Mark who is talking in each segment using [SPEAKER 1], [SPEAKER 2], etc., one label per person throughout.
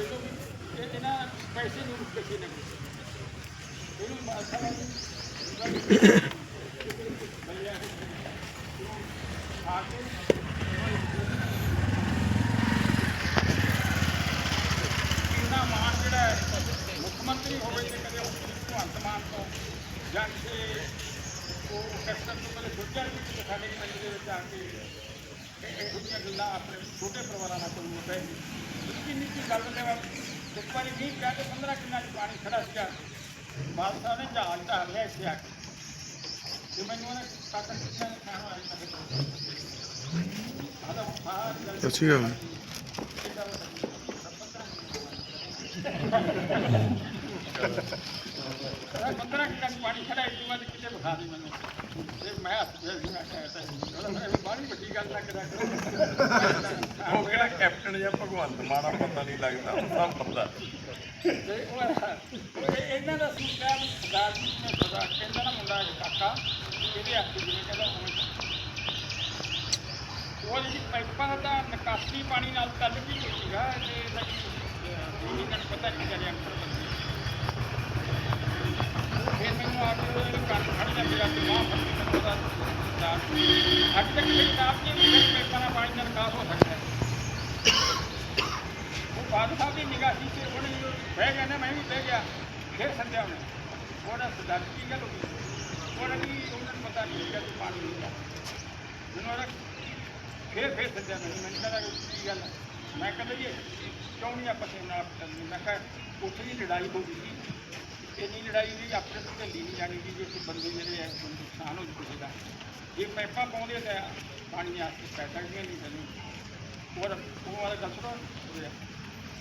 [SPEAKER 1] ਦੇ ਦਿਓ ਵੀ ਇਹਨਾਂ ਪੈਸੇ ਨੂੰ ਕਿਸੇ ਨੇ ਇਹਨੂੰ ਮਾਸਾ ਮਾਨ ਜਿਹੜਾ ਮੁੱਖ ਮੰਤਰੀ ਹੋਵੇ ਤੇ ਕਦੇ ਭਗਵੰਤ ਮਾਨ ਤੋਂ ਜਾਂ ਕਿਸੇ ਉਹ ਕਸਟਮ ਤੋਂ ਕਦੇ ਸੋਚਿਆ ਕਿ ਸਾਡੇ ਪਿੰਡ ਦੇ ਵਿੱਚ ਆ ਕੇ कुठल्या आपल्या छोट्या प्रमाणाला करून होत आहे इतकी नीती घालून तेव्हा दुपारी वीस काय ते पंधरा किनारी पाणी खडा असल्या पावसाने जहालता हल्ल्या असल्या ते म्हणजे मला सात किनारी काम
[SPEAKER 2] आहे Thank you.
[SPEAKER 1] 15 ਕਿੱਲੇ ਪਾਣੀ ਖੜਾ ਇਸ ਵਾਰ ਕਿਤੇ ਵਿਖਾ ਦੇ ਮੈਨੂੰ ਤੇ ਮੈਂ ਹੱਥ ਫੇਰ ਵੀ ਮੈਂ ਕਹਿੰਦਾ ਬਾਣੀ ਵੱਡੀ ਗੱਲ ਨਾ ਕਰਿਆ ਕਰੋ
[SPEAKER 3] ਉਹ ਕਿਹੜਾ ਕੈਪਟਨ ਜਾਂ ਭਗਵੰਤ ਮਾਨਾ ਪਤਾ ਨਹੀਂ ਲੱਗਦਾ ਸਭ ਪਤਾ
[SPEAKER 1] ਤੇ ਉਹ ਇਹਨਾਂ ਦਾ ਸੂਚਾ ਸਰਦਾਰ ਜੀ ਨੇ ਸਦਾ ਕਹਿੰਦਾ ਨਾ ਮੁੰਡਾ ਕਾਕਾ ਇਹਦੇ ਹੱਥ ਜਿਵੇਂ ਕਹਿੰਦਾ ਉਹ ਉਹ ਜੀ ਪਾਈਪਾਂ ਦਾ ਨਿਕਾਸੀ ਪਾਣੀ ਨਾਲ ਕੱਢ ਵੀ ਹੋਈ ਸੀਗਾ ਤੇ ਇਹਦਾ ਪਤਾ ਨਹੀਂ ਚੱਲਿਆ ਅੰਦਰ ਬੰਦੇ ਵੀ ਪਾਈਪਾਂ ਬਾਦ ਸਾਹਿਬ ਦੀ ਨਿਗਾਹ ਸੀ ਤੇ ਉਹਨੇ ਬਹਿ ਗਿਆ ਨਾ ਮੈਂ ਵੀ ਬਹਿ ਗਿਆ ਫਿਰ ਸੰਧਿਆ ਉਹਨੇ ਉਹਦਾ ਸਰਦਾਰ ਕੀ ਗੱਲ ਹੋ ਗਈ ਉਹਨੇ ਵੀ ਉਹਨਾਂ ਨੂੰ ਪਤਾ ਨਹੀਂ ਸੀਗਾ ਕਿ ਪਾਣੀ ਨਹੀਂ ਆ ਮੈਨੂੰ ਉਹਦਾ ਫਿਰ ਫਿਰ ਸੰਧਿਆ ਮੈਨੂੰ ਮੈਨੂੰ ਕਹਿੰਦਾ ਕੀ ਗੱਲ ਮੈਂ ਕਹਿੰਦਾ ਜੀ, ਕਿਉਂ ਨਹੀਂ ਆਪਾਂ ਕਿਸੇ ਨਾਲ ਮੈਂ ਕਿਹਾ ਉੱਥੇ ਦੀ ਲੜਾਈ ਹੋ ਗਈ ਸੀ। ਇੰਨੀ ਲੜਾਈ ਦੀ ਆਪਣੇ ਤੋਂ ਢੱਲੀ ਨਹੀਂ ਜਾਣੀ ਜੀ ਜੇ ਕੋਈ ਬੰਦੇ ਜਿਹੜੇ ਹੈ ਕੋਈ ਨੁਕਸਾਨ ਹੋ ਜੂ ਕਿਸੇ ਦਾ। ਜੇ ਪੈਪਾਂ ਪਾਉਂਦੇ ਤਾਂ ਪਾਣੀ ਆ ਕੇ ਪੈ ਸਕਦੀਆਂ ਨਹੀਂ ਤੈਨੂੰ। ਉਹ ਉਹ ਵਾਲਾ ਉਹਦੇ।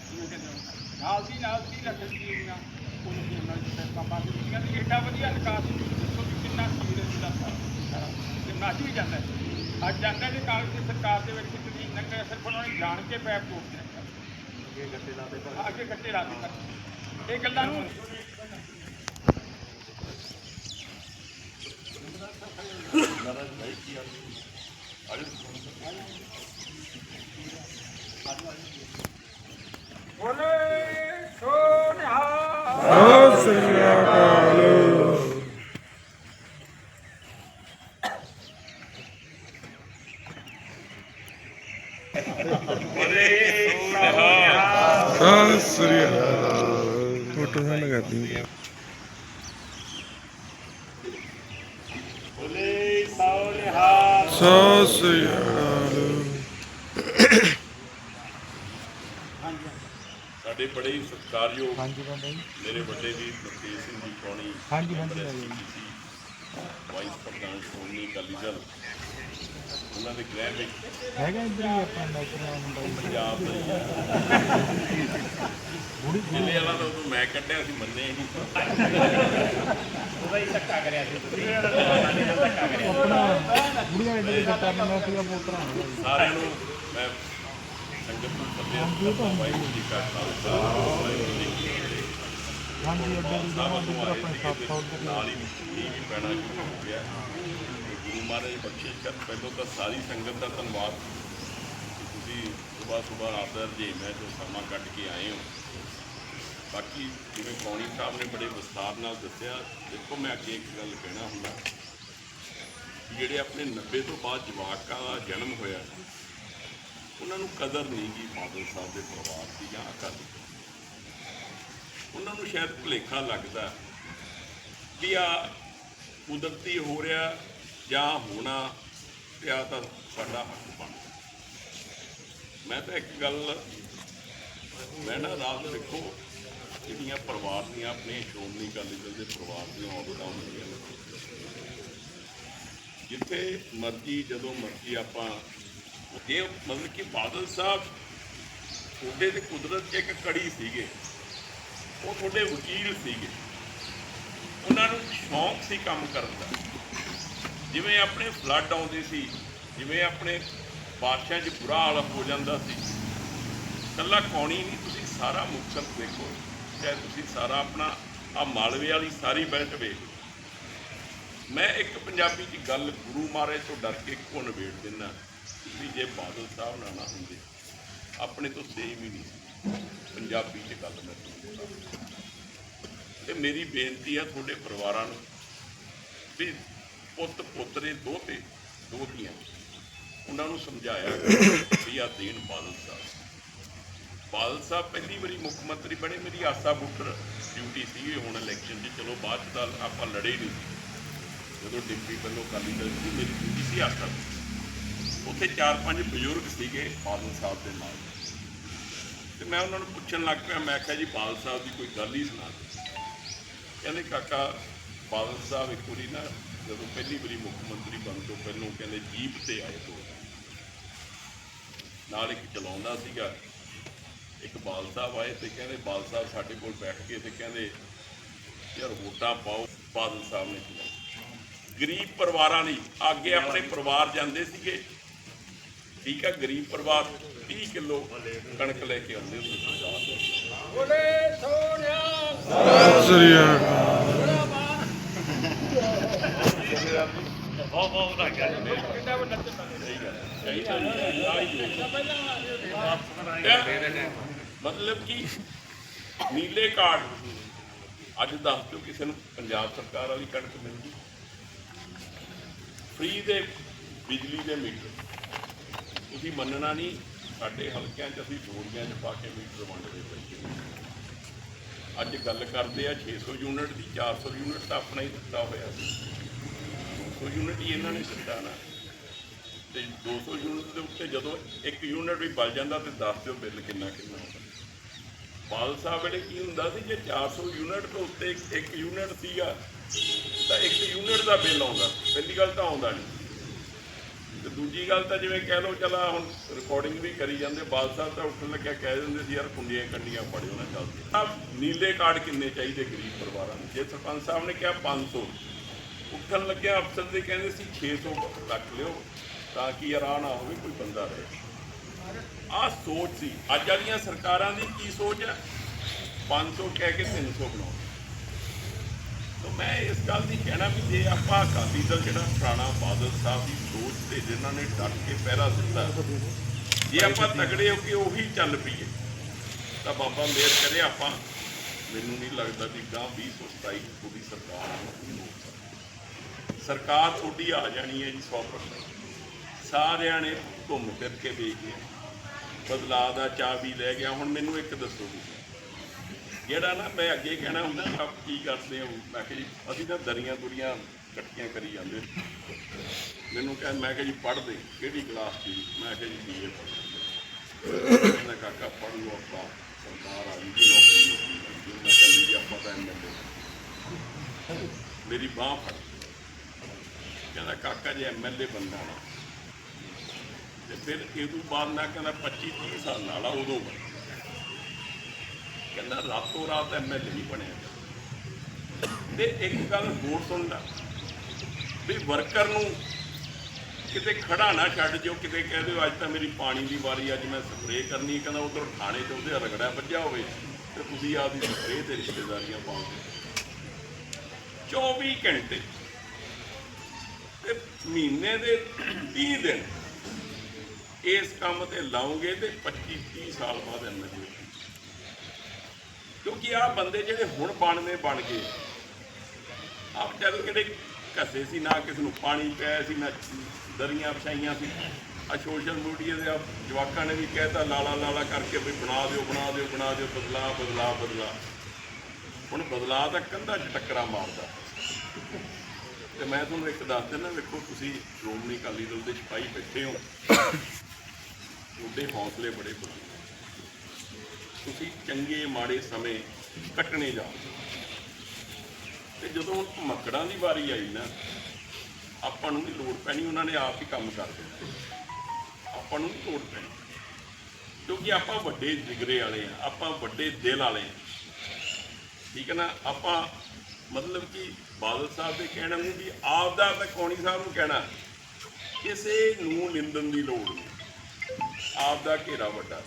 [SPEAKER 1] ਜਿਵੇਂ ਕਹਿੰਦੇ ਹੁੰਦੇ। ਨਾਲ ਦੀ ਨਾਲ ਦੀ ਲੱਖ ਦੀ ਨਾ ਉਹਨੂੰ ਕੀ ਨਾਲ ਜਿੱਥੇ ਪਾਪਾ ਦੀ ਸੀਗਾ ਤੇ ਏਡਾ ਵਧੀਆ ਨਿਕਾਸ ਸੀ ਦੇਖੋ ਵੀ ਕਿੰਨਾ ਸੀਰ ਦਾ ਸਾਰਾ ਤੇ ਨੱਚ ਵੀ ਜਾਂਦਾ ਹੈ। ਅੱਜ ਜਾਂਦਾ ਦੇ ਕਾਗਜ਼ ਦੀ ਸਰਕਾਰ ਦੇ ਵਿੱਚ ਕਿੰਨੀ ਨੰਗੇ ਸਿਰਫ ਉਹਨਾਂ ਨੇ ਜਾਣ ਕੇ ਪੈਪ ਤੋੜ ਦਿੱਤੇ। ਅੱਗੇ ਗੱਟੇ ਲਾ ਦੇ ਅੱਗੇ ਗੱਟੇ ਲਾ ਦੇ ਇਹ ਗੱਲਾਂ ਨੂੰ ਬੋਲੇ ਸੋਨਿਹਾ
[SPEAKER 2] ਸਤਿ ਸ਼੍ਰੀ ਅਕਾਲ ਸਤਿ ਸ਼੍ਰੀ ਅਕਾਲ ਫੋਟੋ ਨਾਲ ਲਗਾਤੀ
[SPEAKER 1] ਬੋਲੇ ਸੋਨਿਹਾ
[SPEAKER 2] ਸਤਿ ਸ਼੍ਰੀ ਅਕਾਲ
[SPEAKER 3] ਸਾਡੇ ਬੜੇ ਹੀ ਸਤਿਕਾਰਯੋਗ
[SPEAKER 4] ਹਾਂਜੀ ਬਾਬਾ ਜੀ
[SPEAKER 3] ਮੇਰੇ ਵੱਡੇ ਵੀਰ ਮੁਕੇਸ਼ ਸਿੰਘ ਜੀ ਕੌਣੀ
[SPEAKER 4] ਹਾਂਜੀ, ਹਾਂਜੀ।
[SPEAKER 3] ਵਾਈਸ ਪ੍ਰਧਾਨ ਸ਼੍ਰੋਮਣੀ ਅਕਾਲੀ ਦਲ ਉਹਨਾਂ ਦੇ ਗ੍ਰਹਿ ਵਿੱਚ
[SPEAKER 4] ਹੈਗਾ ਇੱਧਰ ਹੀ ਆਪਣਾ ਡਾਕਟਰ ਨਾਮ ਦਾ ਜੀ।
[SPEAKER 3] ਪੰਜਾਬ ਦਾ ਹੀ। ਹੈ।
[SPEAKER 4] ਬੁੜੀ
[SPEAKER 3] ਜ਼ਿਲ੍ਹੇ ਵਾਲਾ ਤਾਂ ਉਦੋਂ ਮੈਂ ਕੱਢਿਆ ਸੀ ਮੰਨੇ ਹੀ।
[SPEAKER 4] ਆਪਣਾ ਬੁੜੀਆਂ ਦੇ ਡੇਰੇ ਦਾ ਕਰਨਾ ਸੀਗਾ ਪੋਤਰਾ
[SPEAKER 3] ਸਾਰਿਆਂ ਨੂੰ ਮੈਂ ਸੰਗਤ ਨੂੰ ਕਰਦਾ ਵਾਹਿਗੁਰੂ ਜੀ ਕਾ ਖਾਲਸਾ ਵਾਹਿਗੁਰੂ ਜੀ ਕੀ ਫਤਿਹ।
[SPEAKER 4] ਹਾਂਜੀ ਅੱਡਾ ਦੀ ਇੱਧਰ
[SPEAKER 3] ਆਏ
[SPEAKER 4] ਆਪਣੇ
[SPEAKER 3] ਸੀਗੇ
[SPEAKER 4] ਸੱਤ
[SPEAKER 3] ਤੇ
[SPEAKER 4] ਸੌ
[SPEAKER 3] ਨਾਲ ਹੀ ਵੀ ਪੈਣਾ ਸ਼ੁਰੂ ਹੋ ਗਿਆ। ਗੁਰੂ ਮਹਾਰਾਜ ਬਖਸ਼ਿਸ਼ ਕਰ ਪਹਿਲੋਂ ਤਾਂ ਸਾਰੀ ਸੰਗਤ ਦਾ ਧੰਨਵਾਦ ਕਿ ਤੁਸੀਂ ਸਵੇਰ ਸਵੇਰ ਆਪਦਾ ਰਜੇਮ ਹੈ ਜੋ ਸਮਾਂ ਕੱਢ ਕੇ ਆਏ ਹੋ। ਬਾਕੀ ਜਿਵੇਂ ਕੌਣੀ ਸਾਹਿਬ ਨੇ ਬੜੇ ਵਿਸਥਾਰ ਨਾਲ ਦੱਸਿਆ, ਦੇਖੋ ਮੈਂ ਅੱਗੇ ਇੱਕ ਗੱਲ ਕਹਿਣਾ ਹੁੰਦਾ ਜਿਹੜੇ ਆਪਣੇ 90 ਤੋਂ ਬਾਅਦ ਜਵਾਕਾਂ ਦਾ ਜਨਮ ਹੋਇਆ, ਉਹਨਾਂ ਨੂੰ ਕਦਰ ਨਹੀਂ ਗੀ ਬਾਦਲ ਸਾਹਿਬ ਦੇ ਪਰਿਵਾਰ ਦੀ ਜਾਂ ਅਕਾਲੀ ਉਹਨਾਂ ਨੂੰ ਸ਼ਾਇਦ ਭੁਲੇਖਾ ਲੱਗਦਾ ਕਿ ਆ ਕੁਦਰਤੀ ਹੋ ਰਿਹਾ ਜਾਂ ਹੋਣਾ ਤੇ ਤਾਂ ਸਾਡਾ ਹੱਕ ਬਣਦਾ ਮੈਂ ਤਾਂ ਇੱਕ ਗੱਲ ਮੈਂ ਨਾ ਰਾਤ ਦੇਖੋ, ਜਿਹੜੀਆਂ ਪਰਿਵਾਰ ਦੀਆਂ ਆਪਣੇ ਸ਼੍ਰੋਮਣੀ ਅਕਾਲੀ ਦਲ ਦੇ ਪਰਿਵਾਰ ਦੀਆਂ ਔਰਤਾਂ ਹੁੰਦੀਆਂ ਨੇ। ਜਿੱਥੇ ਮਰਜ਼ੀ, ਜਦੋਂ ਮਰਜ਼ੀ ਆਪਾਂ ਇਹ ਮਤਲਬ ਕਿ ਬਾਦਲ ਸਾਹਿਬ ਤੁਹਾਡੇ ਤੇ ਕੁਦਰਤ 'ਚ ਇੱਕ ਕੜੀ ਸੀਗੇ, ਉਹ ਤੁਹਾਡੇ ਵਕੀਲ ਸੀਗੇ, ਉਹਨਾਂ ਨੂੰ ਸ਼ੌਂਕ ਸੀ ਕੰਮ ਕਰਨ ਦਾ। ਜਿਵੇਂ ਆਪਣੇ ਫਲੱਡ ਆਉਂਦੇ ਸੀ, ਜਿਵੇਂ ਆਪਣੇ ਬਾਰਿਸ਼ਾਂ 'ਚ ਬੁਰਾ ਹਾਲ ਹੋ ਜਾਂਦਾ ਸੀ ਕੱਲਾ ਕੌਣੀ ਨਹੀਂ, ਤੁਸੀਂ ਸਾਰਾ ਮੁਕਤਸਰ ਦੇਖੋ, ਚਾਹੇ ਤੁਸੀਂ ਸਾਰਾ ਆਪਣਾ ਆ ਮਾਲਵੇ ਵਾਲੀ ਸਾਰੀ ਬੈਲਟ ਵੇਖ ਮੈਂ ਇੱਕ ਪੰਜਾਬੀ ਦੀ ਗੱਲ ਗੁਰੂ ਮਹਾਰਾਜ ਤੋਂ ਡਰ ਕੇ ਇੱਕੋ ਨਿਬੇੜ ਦਿੰਦਾ ਵੀ ਜੇ ਬਾਦਲ ਸਾਹਿਬ ਨਾ ਨਾ ਹੁੰਦੇ, ਆਪਣੇ ਤੋਂ ਸੇਮ ਹੀ ਨਹੀਂ ਪੰਜਾਬੀ 'ਚ ਗੱਲ ਮੈਂ ਤੇ ਮੇਰੀ ਬੇਨਤੀ ਆ ਤੁਹਾਡੇ ਪਰਿਵਾਰਾਂ ਨੂੰ ਵੀ ਪੁੱਤ ਪੋਤਰੇ ਦੋਤੇ ਦੋਤੀਆਂ ਉਹਨਾਂ ਨੂੰ ਸਮਝਾਇਆ ਵੀ ਆ ਦੇਣ ਬਾਦਲ ਸਾਹਿਬ। ਬਾਦਲ ਸਾਹਿਬ ਪਹਿਲੀ ਵਾਰੀ ਮੁੱਖ ਮੰਤਰੀ ਬਣੇ, ਮੇਰੀ ਆਸਾ ਬੁੱਟਰ ਡਿਊਟੀ ਸੀ ਹੁਣ ਇਲੈਕਸ਼ਨ 'ਚ ਚਲੋ ਬਾਅਦ 'ਚ ਤਾਂ ਆਪਾਂ ਲੜੇ ਨਹੀਂ। ਜਦੋਂ ਡਿਪਟੀ ਵੱਲੋਂ ਕਾਲੀ ਦਲ ਸੀ ਮੇਰੀ ਡਿਊਟੀ ਸੀ ਆਸਾ ਬੁੱਟਰ। ਉੱਥੇ ਚਾਰ ਪੰਜ ਬਜ਼ੁਰਗ ਸੀਗੇ ਬਾਦਲ ਸਾਹਿਬ ਦੇ ਨਾਲ। ਤੇ ਮੈਂ ਉਹਨਾਂ ਨੂੰ ਪੁੱਛਣ ਲੱਗ ਪਿਆ, ਮੈਂ ਕਿਹਾ ਜੀ, ਬਾਦਲ ਸਾਹਿਬ ਦੀ ਕੋਈ ਗੱਲ ਹੀ ਸੁਣਾ ਦਿਓ। ਕਹਿੰਦੇ, ਕਾਕਾ, ਬਾਦਲ ਸਾਹਿਬ ਇੱਕ ਵਾਰੀ ਨਾ ਜਦੋਂ ਪਹਿਲੀ ਵਾਰੀ ਮੁੱਖ ਮੰਤਰੀ ਬਣਨ ਤੋਂ ਪਹਿਲਾਂ ਕਹਿੰਦੇ ਜੀਪ ਤੇ ਆਏ ਤੋਂ ਨਾਲ ਇੱਕ ਚਲਾਉਂਦਾ ਸੀਗਾ ਇੱਕ ਸਾਹਿਬ ਆਏ ਤੇ ਕਹਿੰਦੇ ਸਾਹਿਬ ਸਾਡੇ ਕੋਲ ਬੈਠ ਕੇ ਤੇ ਕਹਿੰਦੇ ਯਾਰ ਵੋਟਾਂ ਪਾਓ ਬਾਦਲ ਸਾਹਿਬ ਨੇ ਕਿਹਾ ਗਰੀਬ ਪਰਿਵਾਰਾਂ ਲਈ ਅੱਗੇ ਆਪਣੇ ਪਰਿਵਾਰ ਜਾਂਦੇ ਸੀਗੇ। ਠੀਕ ਆ ਗਰੀਬ ਪਰਿਵਾਰ 30 ਕਿਲੋ ਕਣਕ ਲੈ ਕੇ ਆਉਂਦੇ ਸੀ।
[SPEAKER 1] ਬੋਲੇ ਸੋਨਿਆ
[SPEAKER 2] ਸਤਿ ਸ੍ਰੀ ਅਕਾਲ
[SPEAKER 1] ਕਿੰਨਾ ਵੱਡਾ ਨੱਚਦਾ
[SPEAKER 3] ਚਾਹੀਦਾ ਨਹੀਂ ਹੈ, ਨਾ ਹੀ ਹੋਵੇ। ਕਿਆ? ਮਤਲਬ ਕਿ ਨੀਲੇ ਕਾਰਡ ਅੱਜ ਦੱਸ ਦਿਓ ਕਿਸੇ ਨੂੰ ਪੰਜਾਬ ਸਰਕਾਰ ਵਾਲੀ ਕਣਕ ਮਿਲਦੀ ਫ੍ਰੀ ਦੇ ਬਿਜਲੀ ਦੇ ਮੀਟਰ। ਤੁਸੀਂ ਮੰਨਣਾ ਨਹੀਂ, ਸਾਡੇ ਹਲਕਿਆਂ 'ਚ ਅਸੀਂ ਜੋੜੀਆਂ 'ਚ ਪਾ ਕੇ ਮੀਟਰ ਵੰਡਦੇ ਪਏ ਅੱਜ ਗੱਲ ਕਰਦੇ ਆ 600 ਯੂਨਿਟ ਦੀ 400 ਯੂਨਿਟ ਤਾਂ ਆਪਣਾ ਹੀ ਦਿੱਤਾ ਹੋਇਆ। ਸੀ 200 ਯੂਨਿਟ ਹੀ ਇਹਨਾਂ ਨੇ ਦਿੱਤਾ ਨਾ। ਤੇ 200 ਯੂਨਿਟ ਦੇ ਉੱਤੇ ਜਦੋਂ ਇੱਕ ਯੂਨਿਟ ਵੀ ਬਲ ਜਾਂਦਾ ਤੇ ਦੱਸ ਦਿਓ ਬਿੱਲ ਕਿੰਨਾ ਕਿੰਨਾ ਆਉਂਦਾ ਬਾਲ ਸਾਹਿਬ ਵੇਲੇ ਕੀ ਹੁੰਦਾ ਸੀ, ਜੇ 400 ਯੂਨਿਟ ਤੋਂ ਉੱਤੇ ਇੱਕ- ਯੂਨਿਟ ਸੀਗਾ, ਤਾਂ ਇੱਕ ਯੂਨਿਟ ਦਾ ਬਿੱਲ ਆਉਂਦਾ। ਪਹਿਲੀ ਗੱਲ ਤਾਂ ਆਉਂਦਾ ਨਹੀਂ। ਤੇ ਦੂਜੀ ਗੱਲ ਤਾਂ ਜਿਵੇਂ ਕਹਿ ਲਓ, ਚਲਾ ਹੁਣ ਰਿਕਾਰਡਿੰਗ ਵੀ ਕਰੀ ਜਾਂਦੇ ਬਾਲ ਸਾਹਿਬ ਤਾਂ ਉੱਠਣ ਲੱਗਿਆ, ਕਹਿ ਦਿੰਦੇ ਸੀ, ਯਾਰ ਕੁੰਡੀਆਂ ਕੰਡੀਆਂ ਫੜਿਓ ਨਾ ਚੱਲਦੀ ਆ ਨੀਲੇ ਕਾਰਡ ਕਿੰਨੇ ਚਾਹੀਦੇ ਗਰੀਬ ਪਰਿਵਾਰਾਂ ਨੂੰ? ਜੇ ਸਰਪੰਚ ਸਾਹਿਬ ਨੇ ਕਿਹਾ 500 ਉੱਠਣ ਲੱਗਿਆ ਅਫਸਰ ਦੇ ਕਹਿੰਦੇ ਸੀ 600 ਰੱਖ ਲਿਓ। ਤਾਂ ਕਿ ਆਰਾਮ ਨਾ ਹੋਵੇ, ਕੋਈ ਬੰਦਾ ਰਹੇ। ਆਹ ਸੋਚ ਸੀ। ਅੱਜ ਵਾਲੀਆਂ ਸਰਕਾਰਾਂ ਦੀ ਕੀ ਸੋਚ ਹੈ? 500 ਕਹਿ ਕੇ 300 ਬਣਾਓ। ਤਾਂ ਮੈਂ ਇਸ ਗੱਲ ਦੀ ਕਹਿਣਾ ਵੀ ਜੇ ਆਪਾਂ ਅਕਾਲੀ ਦਲ, ਜਿਹੜਾ ਪੁਰਾਣਾ ਬਾਦਲ ਸਾਹਿਬ ਦੀ ਸੋਚ ਤੇ ਜਿਨ੍ਹਾਂ ਨੇ ਡਟ ਕੇ ਪਹਿਰਾ ਦਿੱਤਾ, ਜੇ ਆਪਾਂ ਤਗੜੇ ਹੋ ਕੇ ਉਹੀ ਚੱਲ ਪਈਏ, ਤਾਂ ਬਾਬਾ ਮੇਰ ਕਰੇ ਆਪਾਂ, ਮੈਨੂੰ ਨਹੀਂ ਲੱਗਦਾ ਵੀ ਗਾਂ 2027 ਤੁਹਾਡੀ ਸਰਕਾਰ ਆਉਣੀ ਸਰਕਾਰ ਤੁਹਾਡੀ ਆ ਜਾਣੀ ਹੈ ਜੀ 100% ਸਾਰਿਆਂ ਨੇ ਘੁੰਮ ਫਿਰ ਕੇ ਵੇਖ ਲਿਆ। ਬਦਲਾਅ ਦਾ ਚਾਹ ਚਾਬੀ ਲੈ ਗਿਆ। ਹੁਣ ਮੈਨੂੰ ਇੱਕ ਦੱਸੋ ਤੁਸੀਂ ਜਿਹੜਾ ਨਾ ਮੈਂ ਅੱਗੇ ਕਹਿਣਾ ਹੁੰਦਾ ਆਪ ਕੀ ਕਰਦੇ ਹੋ? ਮੈਂ ਕਿਹਾ ਜੀ, ਅਸੀਂ ਤਾਂ ਦਰੀਆਂ ਦੁਰੀਆਂ ਇਕੱਠੀਆਂ ਕਰੀ ਜਾਂਦੇ। ਮੈਨੂੰ ਕਹਿ, ਮੈਂ ਕਿਹਾ ਜੀ ਪੜ੍ਹਦੇ ਕਿਹੜੀ ਕਲਾਸ ਦੀ ਮੈਂ ਕਿਹਾ ਜੀ ਬੀਏ ਪੜ੍ਹਦੇ ਕਹਿੰਦਾ, ਕਾਕਾ, ਪੜ੍ਹ ਲਓ ਆਪਾਂ। ਸਰਕਾਰ ਆ ਗਈ ਜੀ ਨੌਕਰੀ ਮੈਂ ਕਹਿੰਦਾ ਜੀ ਆਪਾਂ ਤਾਂ ਐਮਐਲਏ ਮੇਰੀ ਬਾਹ ਫੜ ਕਹਿੰਦਾ, ਕਾਕਾ, ਜੀ ਐਮਐਲਏ ਬੰਦਾ ਨਾ ਤੇ ਫਿਰ ਇਹ ਤੋਂ ਬਾਅਦ ਮੈਂ ਕਹਿੰਦਾ 25 30 ਸਾਲ ਨਾਲ ਆ, ਉਦੋਂ ਬਣ ਕਹਿੰਦਾ ਰਾਤੋਂ ਰਾਤ ਐਮਐਲਏ ਨਹੀਂ ਬਣਿਆ ਤੇ ਇੱਕ ਗੱਲ ਹੋਰ ਸੁਣਦਾ, ਵੀ ਵਰਕਰ ਨੂੰ ਕਿਤੇ ਖੜਾ ਨਾ ਛੱਡ ਜਿਓ, ਕਿਤੇ ਕਹਿ ਦਿਓ, ਅੱਜ ਤਾਂ ਮੇਰੀ ਪਾਣੀ ਦੀ ਵਾਰੀ, ਅੱਜ ਮੈਂ ਸਪਰੇਅ ਕਰਨੀ ਹੈ। ਕਹਿੰਦਾ ਉਧਰ ਥਾਣੇ 'ਚ ਉਹਦੇ ਰਗੜਾ ਵੱਜਿਆ ਹੋਵੇ ਤੇ ਤੁਸੀਂ ਆਪਦੀ ਸਪਰੇਅ ਤੇ ਰਿਸ਼ਤੇਦਾਰੀਆਂ ਪਾਉਂਦੇ 24 ਘੰਟੇ ਤੇ ਮਹੀਨੇ ਦੇ 30 ਦਿਨ ਇਸ ਕੰਮ ਤੇ ਲਾਉਂਗੇ ਤੇ 25 30 ਸਾਲ ਬਾਅਦ ਐਮਐਲਏ ਕਿਉਂਕਿ ਆ ਬੰਦੇ ਜਿਹੜੇ ਹੁਣ ਬਣਨੇ ਬਣ ਗਏ ਆਪ ਜਦ ਕਿਹੜੇ ਘਸੇ ਸੀ, ਨਾ ਕਿਸ ਨੂੰ ਪਾਣੀ ਪਿਆ ਸੀ, ਨਾ ਦਰੀਆਂ ਵਿਛਾਈਆਂ ਸੀ ਆ ਸੋਸ਼ਲ ਮੀਡੀਆ ਦੇ ਆਹ ਜਵਾਕਾਂ ਨੇ ਵੀ ਕਹਿਤਾ, ਲਾਲਾ ਲਾਲਾ ਕਰਕੇ ਵੀ ਬਣਾ ਦਿਓ ਬਣਾ ਦਿਓ ਬਣਾ ਦਿਓ, ਬਦਲਾ ਬਦਲਾ ਬਦਲਾ। ਹੁਣ ਬਦਲਾ ਤਾਂ ਕੰਧਾਂ 'ਚ ਟੱਕਰਾ ਮਾਰਦਾ। ਤੇ ਮੈਂ ਤੁਹਾਨੂੰ ਇੱਕ ਦੱਸ ਦਿੰਦਾ, ਵੇਖੋ ਤੁਸੀਂ ਸ਼੍ਰੋਮਣੀ ਅਕਾਲੀ ਦਲ ਦੇ ਸਿਪਾਹੀ ਬੈਠੇ ਹੋ। ਤੁਹਾਡੇ ਹੌਸਲੇ ਬੜੇ ਬੁਲੰਦ ਤੁਸੀਂ ਚੰਗੇ ਮਾੜੇ ਸਮੇਂ ਕੱਟਣੇ ਜਾ ਤੇ ਜਦੋਂ ਹੁਣ ਮੱਕੜਾਂ ਦੀ ਵਾਰੀ ਆਈ ਨਾ, ਆਪਾਂ ਨੂੰ ਨਹੀਂ ਲੋੜ ਪੈਣੀ, ਉਹਨਾਂ ਨੇ ਆਪ ਹੀ ਕੰਮ ਕਰ ਦਿੱਤੇ। ਆਪਾਂ ਨੂੰ ਨਹੀਂ ਲੋੜ ਪੈਣੀ। ਕਿਉਂਕਿ ਆਪਾਂ ਵੱਡੇ ਜਿਗਰੇ ਵਾਲੇ ਆ, ਆਪਾਂ ਵੱਡੇ ਦਿਲ ਵਾਲੇ ਆ। ਠੀਕ ਹੈ ਨਾ? ਆਪਾਂ ਮਤਲਬ ਕਿ ਬਾਦਲ ਸਾਹਿਬ ਦੇ ਕਹਿਣ ਨੂੰ ਵੀ ਆਪ ਦਾ ਤੇ ਕੌਣੀ ਸਾਹਿਬ ਨੂੰ ਕਹਿਣਾ, ਕਿਸੇ ਨੂੰ ਨਿੰਦਣ ਦੀ ਲੋੜ ਨਹੀਂ। ਆਪ ਦਾ ਘੇਰਾ ਵੱਡਾ।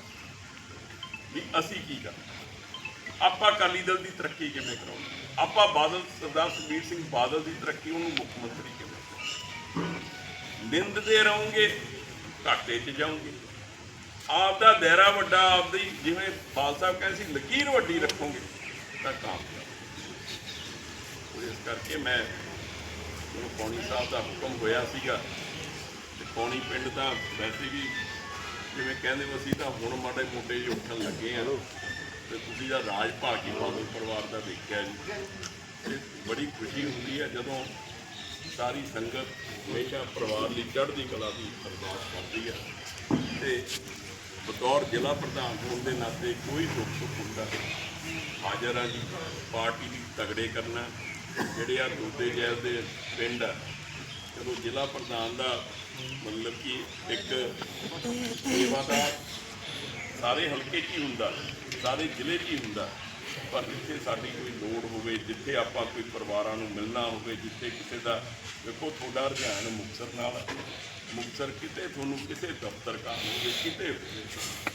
[SPEAKER 3] ਵੀ ਅਸੀਂ ਕੀ ਕਰਨਾ ਆਪਾਂ ਅਕਾਲੀ ਦਲ ਦੀ ਤਰੱਕੀ ਕਿਵੇਂ ਕਰਾਉਣੀ? ਆਪਾਂ ਬਾਦਲ, ਸਰਦਾਰ ਸੁਖਬੀਰ ਸਿੰਘ ਬਾਦਲ ਦੀ ਤਰੱਕੀ ਉਹਨੂੰ ਮੁੱਖ ਮੰਤਰੀ ਕਿਵੇਂ ਕਰਾਉਣੀ? ਨਿੰਦਦੇ ਰਹੋਗੇ, ਘਾਟੇ 'ਚ ਜਾਓਗੇ। ਆਪ ਦਾ ਦਾਇਰਾ ਵੱਡਾ ਆਪਦੀ ਜਿਵੇਂ ਬਾਲ ਸਾਹਿਬ ਕਹਿੰਦੇ ਸੀ, ਲਕੀਰ ਵੱਡੀ ਰੱਖੋਗੇ, ਤਾਂ ਕਾਮਯਾਬ ਇਸ ਕਰਕੇ ਮੈਂ ਜਦੋਂ ਪੌਣੀ ਸਾਹਿਬ ਦਾ ਹੁਕਮ ਹੋਇਆ ਸੀਗਾ, ਤੇ ਪੌਣੀ ਪਿੰਡ ਤਾਂ ਵੈਸੇ ਵੀ ਜਿਵੇਂ ਕਹਿੰਦੇ ਹੋ ਅਸੀਂ ਤਾਂ ਹੁਣ ਮਾੜੇ ਮੋਟੇ ਜਿਹੇ ਉੱਠਣ ਲੱਗੇ ਆ ਤੇ ਤੁਸੀਂ ਦਾ ਰਾਜ ਭਾਗੀ ਬਾਦਲ ਪਰਿਵਾਰ ਦਾ ਦੇਖਿਆ ਜੀ। ਤੇ ਬੜੀ ਖੁਸ਼ੀ ਹੁੰਦੀ ਹੈ ਜਦੋਂ ਸਾਰੀ ਸੰਗਤ ਹਮੇਸ਼ਾ ਪਰਿਵਾਰ ਲਈ ਚੜ੍ਹਦੀ ਕਲਾ ਦੀ ਅਰਦਾਸ ਕਰਦੀ ਹੈ। ਤੇ ਬਤੌਰ ਜ਼ਿਲ੍ਹਾ ਪ੍ਰਧਾਨ ਹੋਣ ਦੇ ਨਾਤੇ ਕੋਈ ਦੁੱਖ ਸੁੱਖ ਹੁੰਦਾ ਹਾਜ਼ਰ ਆ ਜੀ, ਪਾਰਟੀ ਦੀ ਤਗੜੇ ਕਰਨਾ, ਜਿਹੜੇ ਆ ਦੂਦੇ ਜੈਲ ਦੇ ਪਿੰਡ ਆ ਚਲੋ ਜ਼ਿਲ੍ਹਾ ਪ੍ਰਧਾਨ ਦਾ ਮਤਲਬ ਕਿ ਇੱਕ ਸੇਵਾਦਾਰ ਸਾਰੇ ਹਲਕੇ 'ਚ ਹੀ ਹੁੰਦਾ, ਸਾਰੇ ਜ਼ਿਲ੍ਹੇ 'ਚ ਹੀ ਹੁੰਦਾ। ਪਰ ਜਿੱਥੇ ਸਾਡੀ ਕੋਈ ਲੋੜ ਹੋਵੇ, ਜਿੱਥੇ ਆਪਾਂ ਕੋਈ ਪਰਿਵਾਰਾਂ ਨੂੰ ਮਿਲਣਾ ਹੋਵੇ, ਜਿੱਥੇ ਕਿਸੇ ਦਾ ਵੇਖੋ ਤੁਹਾਡਾ ਰੁਝਾਨ ਮੁਕਤਸਰ ਨਾਲ ਹੈ। ਮੁਕਤਸਰ ਕਿਤੇ ਤੁਹਾਨੂੰ ਕਿਸੇ ਦਫ਼ਤਰ ਕੰਮ ਹੋਵੇ, ਕਿਤੇ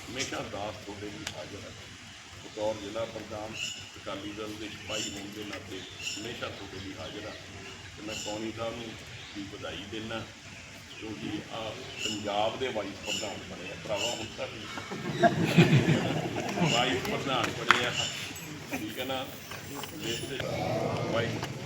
[SPEAKER 3] ਹਮੇਸ਼ਾ ਦਾਸ ਤੁਹਾਡੇ ਲਈ ਹਾਜ਼ਰ ਹੈ ਬਤੌਰ ਜ਼ਿਲ੍ਹਾ ਪ੍ਰਧਾਨ, ਅਕਾਲੀ ਦਲ ਦੇ ਸਿਪਾਹੀ ਹੋਣ ਦੇ ਨਾਤੇ ਹਮੇਸ਼ਾ ਤੁਹਾਡੇ ਲਈ ਹਾਜ਼ਰ ਹਾਂ ਤੇ ਮੈਂ ਕੌਣੀ ਸਾਹਿਬ ਨੂੰ ਵੀ ਵਧਾਈ ਦਿੰਦਾ ਕਿਉਂਕਿ ਆ ਪੰਜਾਬ ਦੇ ਵਾਈਸ ਪ੍ਰਧਾਨ ਬਣੇ ਆ। ਭਰਾਵਾ, ਹੁਣ ਤੱਕ ਵਾਈਸ ਪ੍ਰਧਾਨ ਬਣੇ ਆ। ਠੀਕ ਹੈ ਨਾ? ਦੇਸ਼ ਦੇ ਵਾਈਸ